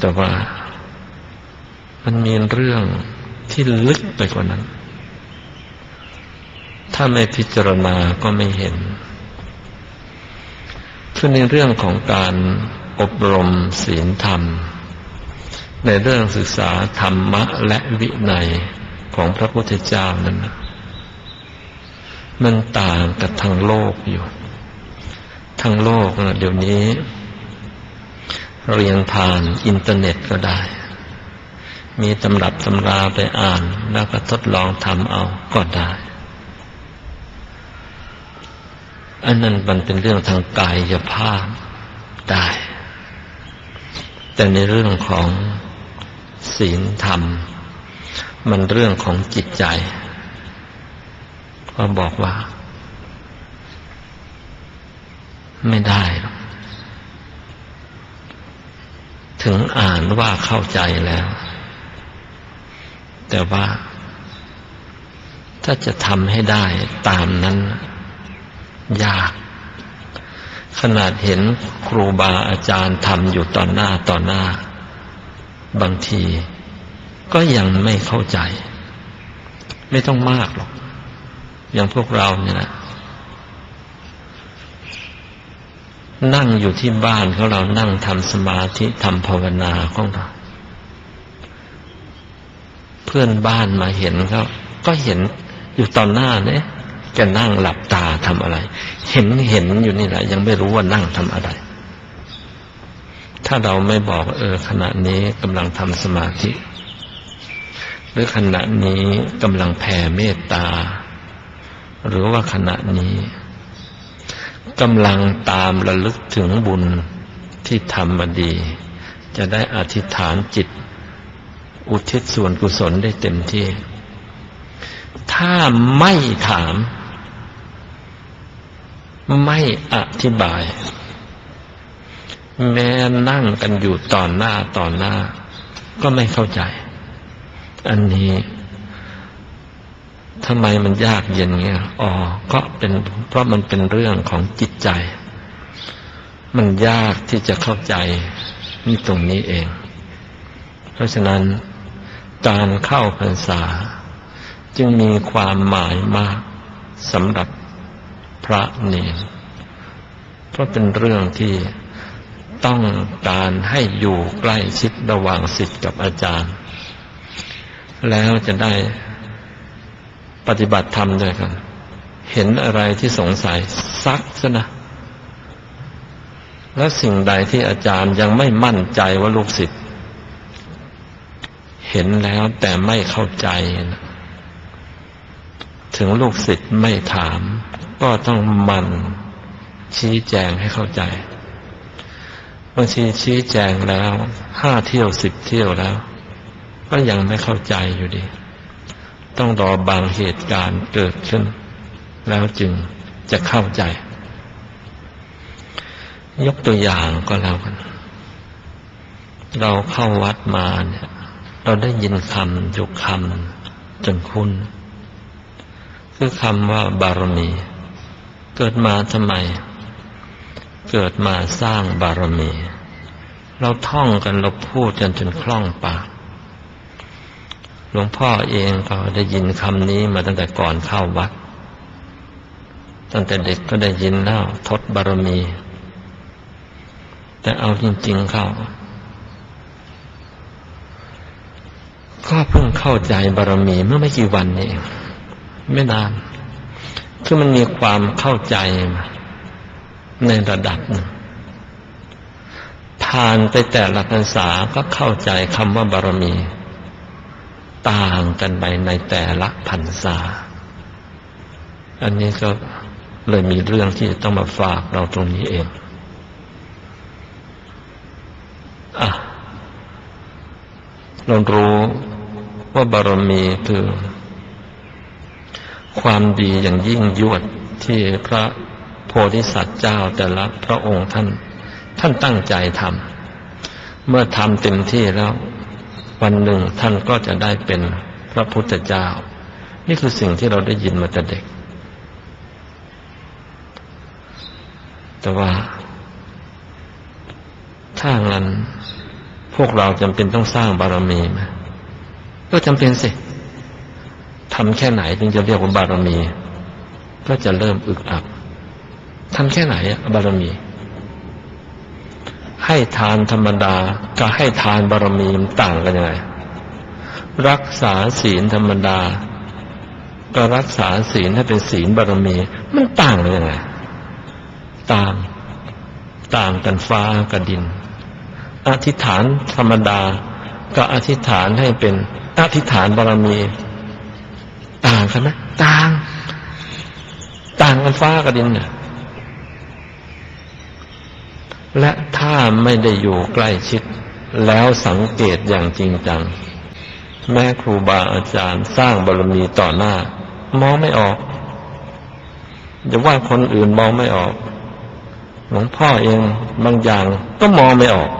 แต่ว่ามันมีเรื่องที่ลึกไปกว่านั้น ถ้าไม่พิจารณาก็ไม่เห็น คือในเรื่องของการอบรมศีลธรรม ในเรื่องศึกษาธรรมะและวินัยของพระพุทธเจ้านั้น มันต่างกับทางโลกอยู่ ทางโลกนะเดี๋ยวนี้ เรียนผ่านอินเทอร์เน็ตก็ได้ มีตำรับตำราไปอ่าน แล้วก็ทดลองทำเอาก็ได้ อันนั้นมันเป็นเรื่องทางกายภาพได้ แต่ในเรื่องของศีลธรรม มันเรื่องของจิตใจ ก็บอกว่า ไม่ได้หรอก ถึงอ่านว่าเข้าใจแล้ว แต่ว่า ถ้าจะทำให้ได้ตามนั้น ยาก ขนาดเห็นครูบาอาจารย์ทำอยู่ตอนหน้าต่อหน้า บางที ก็ยังไม่เข้าใจ ไม่ต้องมากหรอก อย่างพวกเราเนี่ยนะ นั่งอยู่ที่บ้านของเรานั่งทำสมาธิทำภาวนาของเรา เพื่อนบ้านมาเห็นเขาก็เห็นอยู่ตอนหน้าเนี่ยจะนั่งหลับตาทำอะไร เห็นเห็นอยู่นี่แหละ ยังไม่รู้ว่านั่งทำอะไร ถ้าเราไม่บอกเออขณะนี้กำลังทำสมาธิ หรือขณะนี้กำลังแผ่เมตตา หรือว่าขณะนี้ กำลังตามระลึกถึงบุญที่ทำมาดี จะได้อธิษฐานจิต อุทิศส่วนกุศลได้เต็มที่ ถ้าไม่ถาม ไม่อธิบาย แม้นั่งกันอยู่ต่อหน้าต่อหน้า ก็ไม่เข้าใจ อันนี้ ทำไมมันยากเย็นเงี้ย อ๋อ ก็เป็นเพราะมันเป็นเรื่องของจิตใจ มันยากที่จะเข้าใจนี่ตรงนี้เอง เพราะฉะนั้นการเข้าพรรษา จึงมีความหมายมากสำหรับพระเนรเพราะเป็นเรื่องที่ต้องการให้อยู่ใกล้ชิดระหว่างสิทธิ์กับอาจารย์ แล้วจะได้ ปฏิบัติธรรมด้วยกัน เห็นอะไรที่สงสัยซักซะนะ แล้วสิ่งใดที่อาจารย์ยังไม่มั่นใจว่าลูกศิษย์เห็นแล้วแต่ไม่เข้าใจนะถึงลูกศิษย์ไม่ถาม ก็ต้องมันชี้แจงให้เข้าใจบางทีชี้แจงแล้วห้าเที่ยวสิบเที่ยวแล้ว ก็ยังไม่เข้าใจอยู่ดี ต้องรอบางเหตุการณ์เกิดขึ้น แล้วจึงจะเข้าใจ ยกตัวอย่างก็แล้วกัน เราเข้าวัดมาเนี่ย เราได้ยินคำอยู่คำจนคุ้น คือคำว่าบารมี เกิดมาทำไม เกิดมาสร้างบารมี เราท่องกันเราพูดกันจนคล่องปาก หลวงพ่อเองก็ได้ยินคำนี้มาตั้งแต่ก่อนเข้าวัด ตั้งแต่เด็กก็ได้ยินแล้วทศบารมี แต่เอาจริง ๆเข้า ก็เพิ่งเข้าใจบารมีเมื่อไม่กี่วันนี้ไม่นานคือมันมีความเข้าใจในระดับหนึ่งผ่านไปแต่ละพรรษาก็เข้าใจคำว่าบารมี ต่างกันไปในแต่ละพรรษา อันนี้ก็เลยมีเรื่องที่ต้องมาฝากเราตรงนี้เองอะเรารู้ว่าบารมีคือ ความดีอย่างยิ่งยวดที่พระโพธิสัตว์เจ้าแต่ละพระองค์ท่าน ท่านตั้งใจทำเมื่อทำเต็มที่แล้ว วันหนึ่งท่านก็จะได้เป็นพระพุทธเจ้า นี่คือสิ่งที่เราได้ยินมาแต่เด็ก แต่ว่า ถ้างั้นพวกเราจำเป็นต้องสร้างบารมีไหมก็จำเป็นสิทำแค่ไหนถึงจะเรียกว่าบารมี ก็จะเริ่มอึกอักทำแค่ไหนบารมี ให้ทานธรรมดากับให้ทานบารมีมันต่างกันยังไงรักษาศีลธรรมดาก็รักษาศีลให้เป็นศีลบารมี มันต่างกันยังไงต่างต่างกันฟ้ากับดิน อธิษฐานธรรมดาก็อธิษฐานให้เป็นอธิษฐานบารมี ต่างกันไหมต่าง ต่างกันฟ้ากับดินเนี่ย และถ้าไม่ได้อยู่ใกล้ชิด แล้วสังเกตอย่างจริงจัง แม่ครูบาอาจารย์สร้างบารมีต่อหน้า มองไม่ออกอย่าว่าคนอื่นมองไม่ออกหลวงพ่อเองบางอย่างก็มองไม่ออก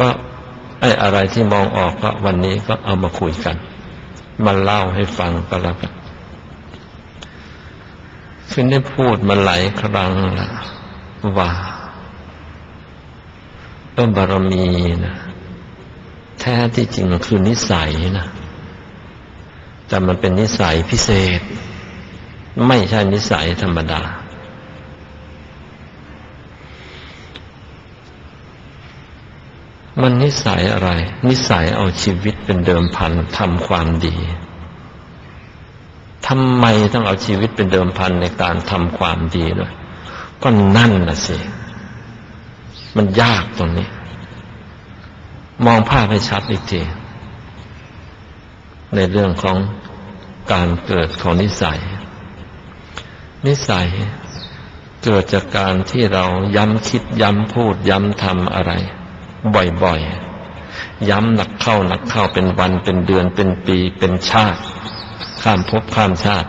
ก็ไอ้อะไรที่มองออกก็วันนี้ก็เอามาคุยกัน มาเล่าให้ฟังก็แล้วกันคือได้พูดมาหลายครั้งแล้วว่า เออบารมีนะแท้ที่จริงคือนิสัยนะแต่มันเป็นนิสัยพิเศษ ไม่ใช่นิสัยธรรมดา มันนิสัยอะไร นิสัยเอาชีวิตเป็นเดิมพันทำความดีทำไมต้องเอาชีวิตเป็นเดิมพันในการทำความดีด้วย ก็นั่นน่ะสิ มันยากตรงนี้ มองภาพให้ชัดอีกทีในเรื่องของการเกิดของนิสัย นิสัยเกิดจากการที่เราย้ำคิดย้ำพูด ย้ำทำอะไร บ่อยๆ ย้ำหนักเข้าหนักเข้าเป็นวันเป็นเดือนเป็นปีเป็นชาติ ข้ามภพข้ามชาติ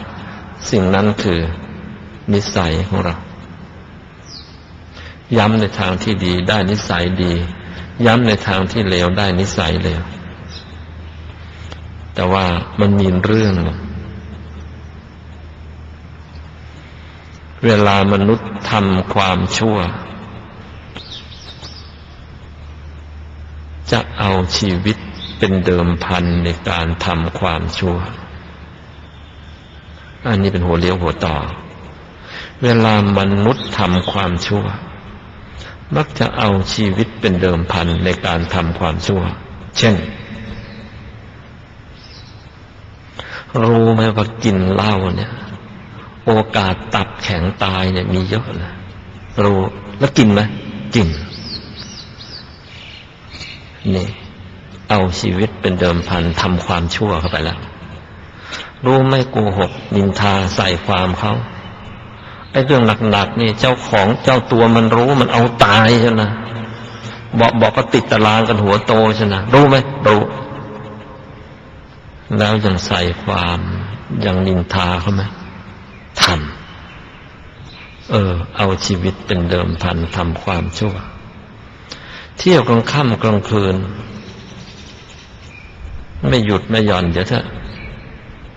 สิ่งนั้นคือนิสัยของเรา ย้ำในทางที่ดีได้นิสัยดี ย้ำในทางที่เลวได้นิสัยเลวแต่ว่ามันมีเรื่อง เวลามนุษย์ทำความชั่ว จะเอาชีวิตเป็นเดิมพันในการทำความชั่ว อันนี้เป็นหัวเลี้ยวหัวต่อ เวลามนุษย์ทำความชั่ว มักจะเอาชีวิตเป็นเดิมพันในการทำความชั่ว เช่น รู้ไหมว่ากินเหล้าเนี่ย โอกาสตับแข็งตายเนี่ยมีเยอะนะรู้แล้วกินไหมกินนี่เอาชีวิตเป็นเดิมพันทำความชั่วเข้าไปแล้ว รู้ไม่โกหกนินทาใส่ความเขา ไอ้เรื่องหนักๆนี่เจ้าของเจ้าตัวมันรู้มันเอาตายใช่ไหมบอกบอกก็ติดตารางกันหัวโตใช่ไหมรู้ไหมรู้แล้วยังใส่ความยังนินทาเขาไหมทำเออ เอาชีวิตเป็นเดิมพันทำความชั่ว เที่ยวกลางค่ำกลางคืน ไม่หยุดไม่หย่อนเดี๋ยวถ้า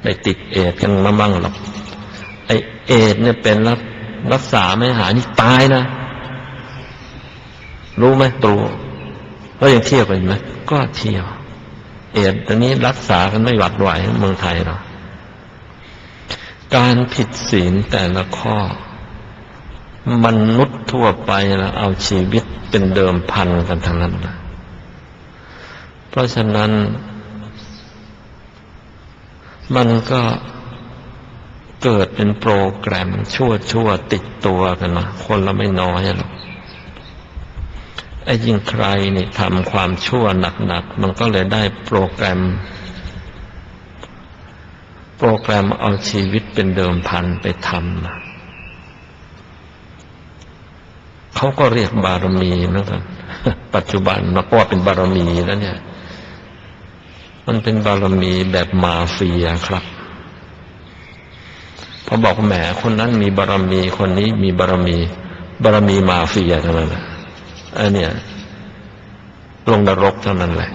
ไปติดเอดกันมาบ้างหรอกไอเอดเนี่ยเป็นรัก รักษาไม่หายนี่ตายนะ รู้ไหมรู้แล้วยังเที่ยวกันไหมก็เที่ยว เอดตอนนี้รักษากันไม่หวัดไหวเมืองไทยเราการผิดศีลแต่ละข้อ มนุษย์ทั่วไปแล้วเอาชีวิตเป็นเดิมพันกันทั้งนั้นนะเพราะฉะนั้น มันก็ เกิดเป็นโปรแกรมชั่วชั่วติดตัวกันมาคนละไม่น้อยหรอกไอ้ยิ่งใครนี่ทำความชั่วหนักๆมันก็เลยได้โปรแกรม โปรแกรมเอาชีวิตเป็นเดิมพันไปทำนะเขาก็เรียกบารมีเหมือนกันปัจจุบันมาก็เป็นบารมีแล้วเนี่ย มันเป็นบารมีแบบมาเฟียครับ พอบอกแหมคนนั้นมีบารมี คนนี้มีบารมี บารมีมาเฟียเท่านั้นแหละอันเนี้ยลงนรกเท่านั้นแหละ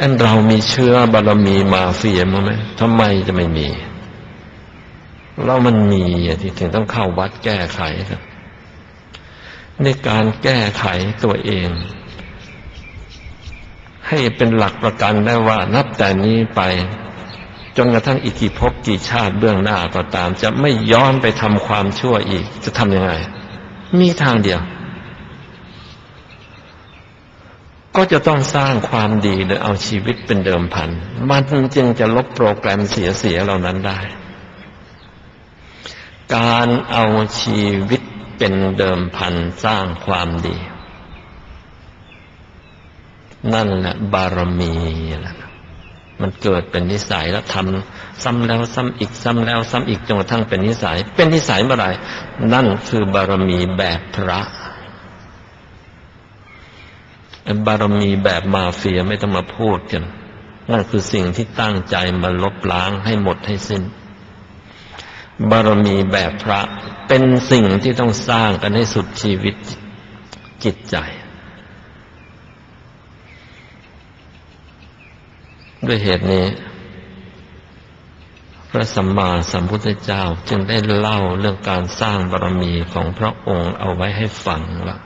อันเรามีเชื้อบารมีมาเฟียมั้ยไหมทำไมจะไม่มีเรามันมีที่ถึงต้องเข้าวัดแก้ไขครับในการแก้ไขตัวเอง ให้เป็นหลักประกันได้ว่านับแต่นี้ไป จนกระทั่งอีกกี่ภพกี่ชาติเบื้องหน้าก็ตาม จะไม่ย้อนไปทำความชั่วอีก จะทำยังไง มีทางเดียว ก็จะต้องสร้างความดีโดยเอาชีวิตเป็นเดิมพัน มันจึงจะลบโปรแกรมเสียๆเหล่านั้นได้ การเอาชีวิตเป็นเดิมพันสร้างความดี นั่นแหละบารมีแหละ มันเกิดเป็นนิสัยแล้วทำซ้ำแล้วซ้ำอีกซ้ำแล้วซ้ำอีกจนกระทั่งเป็นนิสัย เป็นนิสัยเมื่อไหร่นั่นคือบารมีแบบพระ บารมีแบบมาเฟียไม่ต้องมาพูดกันนั่นคือสิ่งที่ตั้งใจมาลบล้างให้หมดให้สิ้น บารมีแบบพระเป็นสิ่งที่ต้องสร้างกันให้สุดชีวิตจิตใจ ด้วยเหตุนี้ พระสัมมาสัมพุทธเจ้าจึงได้เล่าเรื่องการสร้างบารมีของพระองค์เอาไว้ให้ฟังว่า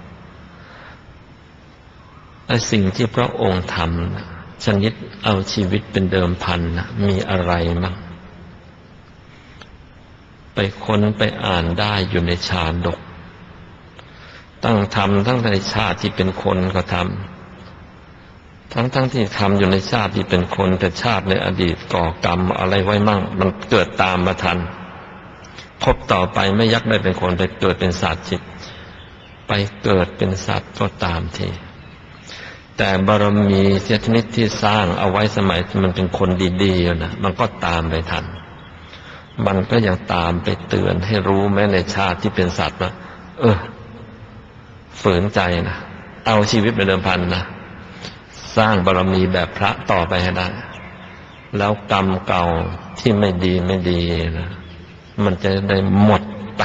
ไอสิ่งที่พระองค์ทำชนิดเอาชีวิตเป็นเดิมพันนะมีอะไรมั่งไปค้นไปอ่านได้อยู่ในชาดก ตั้งทำทั้งในชาติที่เป็นคนก็ทำ ทั้งทั้งที่ทำอยู่ในชาติที่เป็นคนแต่ชาติในอดีตก่อกรรมอะไรไว้มั่ง มันเกิดตามมาทันพบต่อไปไม่ยักได้เป็นคนไปเกิดเป็นสัตว์จิต ไปเกิดเป็นสัตว์ก็ตามทีแต่บารมีเสียชนิดที่สร้างเอาไว้สมัยมันเป็นคนดีๆนะมันก็ตามไปทัน มันก็ยังตามไปเตือนให้รู้แม้ในชาติที่เป็นสัตว์ว่าเออ ฝืนใจนะเอาชีวิตเป็นเดิมพันนะ สร้างบารมีแบบพระต่อไปให้ได้ แล้วกรรมเก่าที่ไม่ดีไม่ดีนะมันจะได้หมดไป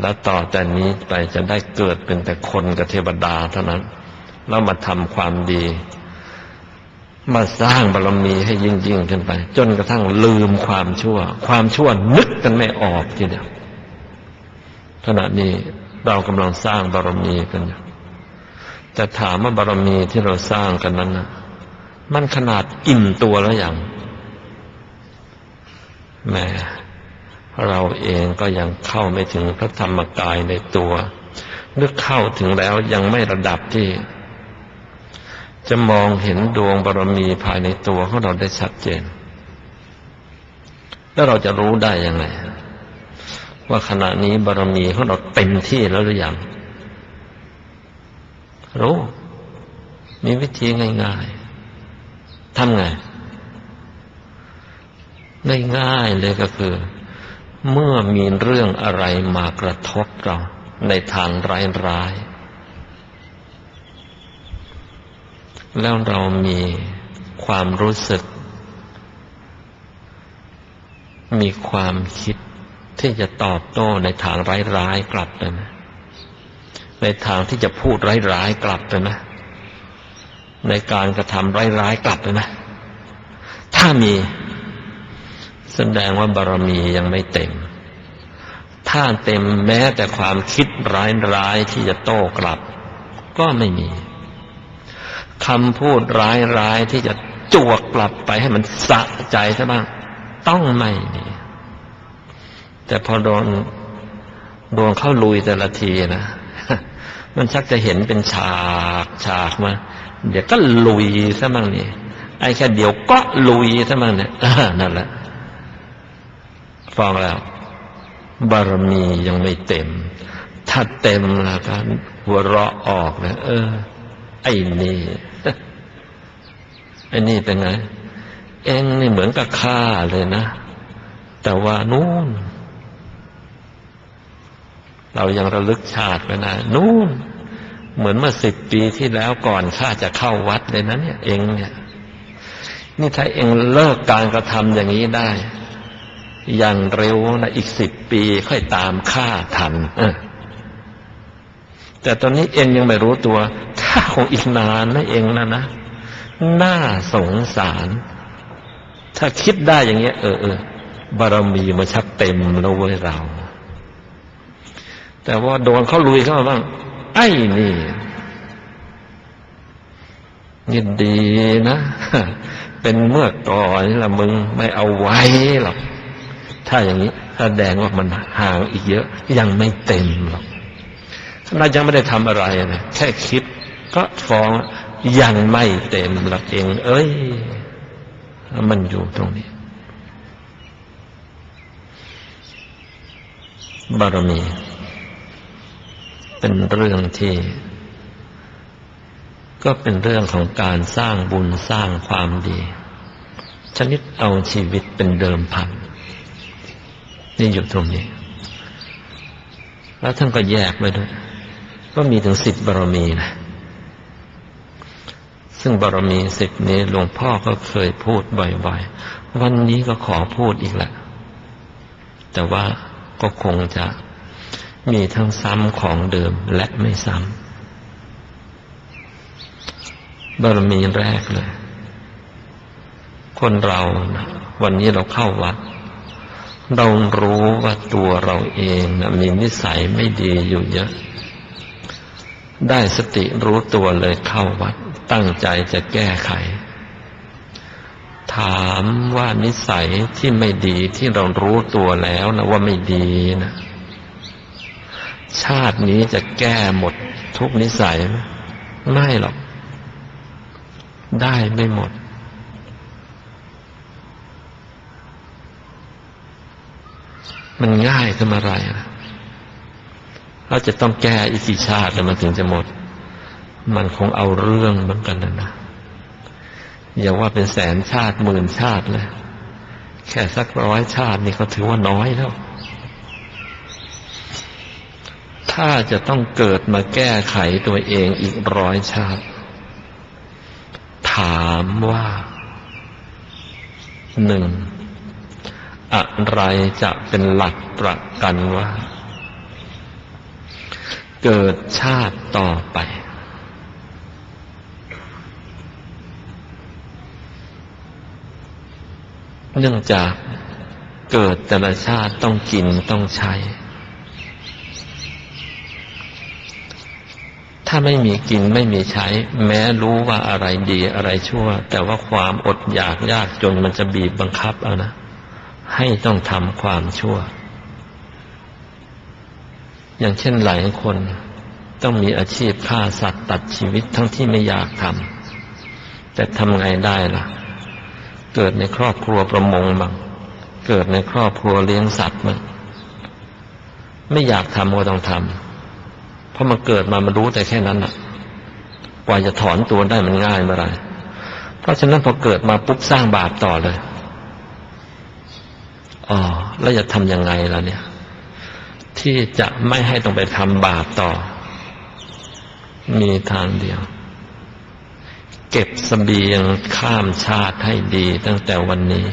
แล้วต่อแต่นี้ไปจะได้เกิดเป็นแต่คนกับเทวดาเท่านั้น แล้วมาทำความดี มาสร้างบารมีให้ยิ่งยิ่งขึ้นไป จนกระทั่งลืมความชั่ว ความชั่วนึกกันไม่ออกทีเดียวขณะนี้เรากำลังสร้างบารมีกันอยู่ แต่ถามว่าบารมีที่เราสร้างกันนั้นนะมันขนาดอิ่มตัวแล้วอย่างแม่เราเองก็ยังเข้าไม่ถึงพระธรรมกายในตัวนึกเข้าถึงแล้วยังไม่ระดับที่ จะมองเห็นดวงบารมีภายในตัวของเราได้ชัดเจน แล้วเราจะรู้ได้ยังไงว่าขณะนี้บารมีของเราเต็มที่แล้วหรือยัง รู้ มีวิธีง่ายๆทำไงง่ายๆเลยก็คือ เมื่อมีเรื่องอะไรมากระทบเรา ในทางร้ายๆแล้วเรามีความรู้สึก มีความคิดที่จะตอบโต้ในทางร้ายๆกลับไปไหม ในทางที่จะพูดร้ายๆกลับไปไหมในการกระทำร้ายๆกลับไปไหมถ้ามีแสดงว่าบารมียังไม่เต็ม ถ้าเต็มแม้แต่ความคิดร้ายๆที่จะโต้กลับ ก็ไม่มีคำพูดร้ายๆที่จะจวกกลับไปให้มันสะใจซะบ้าง ต้องไม่มีแต่พอโดนโดนเข้าลุยแต่ละทีนะ มันชักจะเห็นเป็นฉากฉากมา เดี๋ยวก็ลุยซะมั่งนี่ไอ้แค่เดี๋ยวก็ลุยซะมั่งเนี่ยนั่นแหละฟังแล้ว บารมียังไม่เต็ม ถ้าเต็มแล้วก็หัวเราะออกเลยเออ ไอ้นี่ไอ้นี่เป็นไงเองนี่เหมือนกับข้าเลยนะ แต่ว่านู่น เรายังระลึกชาติไปนะนู่นเหมือนเมื่อสิบปีที่แล้วก่อนข้าจะเข้าวัดเลยนะเนี่ยเองเนี่ย นี่ถ้าเองเลิกการกระทำอย่างนี้ได้ อย่างเร็วนะอีกสิบปีค่อยตามข้าทันแต่ตอนนี้เองยังไม่รู้ตัวข้าคงอีกนานนะเองนะนะน่าสงสาร ถ้าคิดได้อย่างเงี้ย เออเออบารมีมาชักเต็มแล้วเว้ยเรา แต่ว่าโดนเขาลุยเข้ามาบ้าง ไอ้นี่ยินดีนะ เป็นเมื่อก่อนละมึงไม่เอาไว้หรอก ถ้าอย่างนี้แสดงว่ามันห่างอีกเยอะ ยังไม่เต็มหรอกเรายังไม่ได้ทำอะไรนะแค่คิด ก็ฟ้องยังไม่เต็มหรอกเอง เอ้ย มันอยู่ตรงนี้ บารมี เป็นเรื่องที่ ก็เป็นเรื่องของการสร้างบุญสร้างความดี ชนิดเอาชีวิตเป็นเดิมพันนี่อยู่ตรงนี้ แล้วท่านก็แยกไว้ด้วยก็มีถึงสิบบารมีนะซึ่งบารมีสิบนี้หลวงพ่อก็เคยพูดบ่อยๆ วันนี้ก็ขอพูดอีกแหละ แต่ว่าก็คงจะ มีทั้งซ้ำของเดิมและไม่ซ้ำบารมีแรกเลย คนเรานะวันนี้เราเข้าวัด เรารู้ว่าตัวเราเองนะมีนิสัยไม่ดีอยู่เยอะ ได้สติรู้ตัวเลยเข้าวัด ตั้งใจจะแก้ไข ถามว่านิสัยที่ไม่ดีที่เรารู้ตัวแล้วนะว่าไม่ดีนะ ชาตินี้จะแก้หมดทุกนิสัยไหมไม่หรอก ได้ไม่หมด มันง่ายขึ้นมาไรนะเราจะต้องแก้อีกกี่ชาติแล้วมันถึงจะหมด มันคงเอาเรื่องเหมือนกันนะนะอย่าว่าเป็นแสนชาติหมื่นชาติเลยแค่สักร้อยชาตินี่ก็ถือว่าน้อยแล้ว ถ้าจะต้องเกิดมาแก้ไขตัวเองอีกร้อยชาติ ถามว่าหนึ่งอะไรจะเป็นหลักประกันว่า เกิดชาติต่อไป เนื่องจากเกิดแต่ละชาติต้องกินต้องใช้ ถ้าไม่มีกินไม่มีใช้ แม้รู้ว่าอะไรดีอะไรชั่ว แต่ว่าความอดอยากยากจนมันจะบีบบังคับเอานะ ให้ต้องทำความชั่ว อย่างเช่นหลายคนต้องมีอาชีพฆ่าสัตว์ตัดชีวิตทั้งที่ไม่อยากทำแต่ทำไงได้ล่ะ เกิดในครอบครัวประมงบ้างเกิดในครอบครัวเลี้ยงสัตว์บ้างไม่อยากทำก็ต้องทำ ราะมันเกิดมามันรู้แต่แค่นั้นน่ะกว่าจะถอนตัวได้มันง่ายเมื่อไรเพราะฉะนั้นพอเกิดมาปุ๊บสร้างบาปต่อเลยอ๋อแล้วจะทำยังไงล่ะเนี่ย ที่จะไม่ให้ต้องไปทำบาปต่อ มีทางเดียว เก็บสเสบียงข้ามชาติให้ดีตั้งแต่วันนี้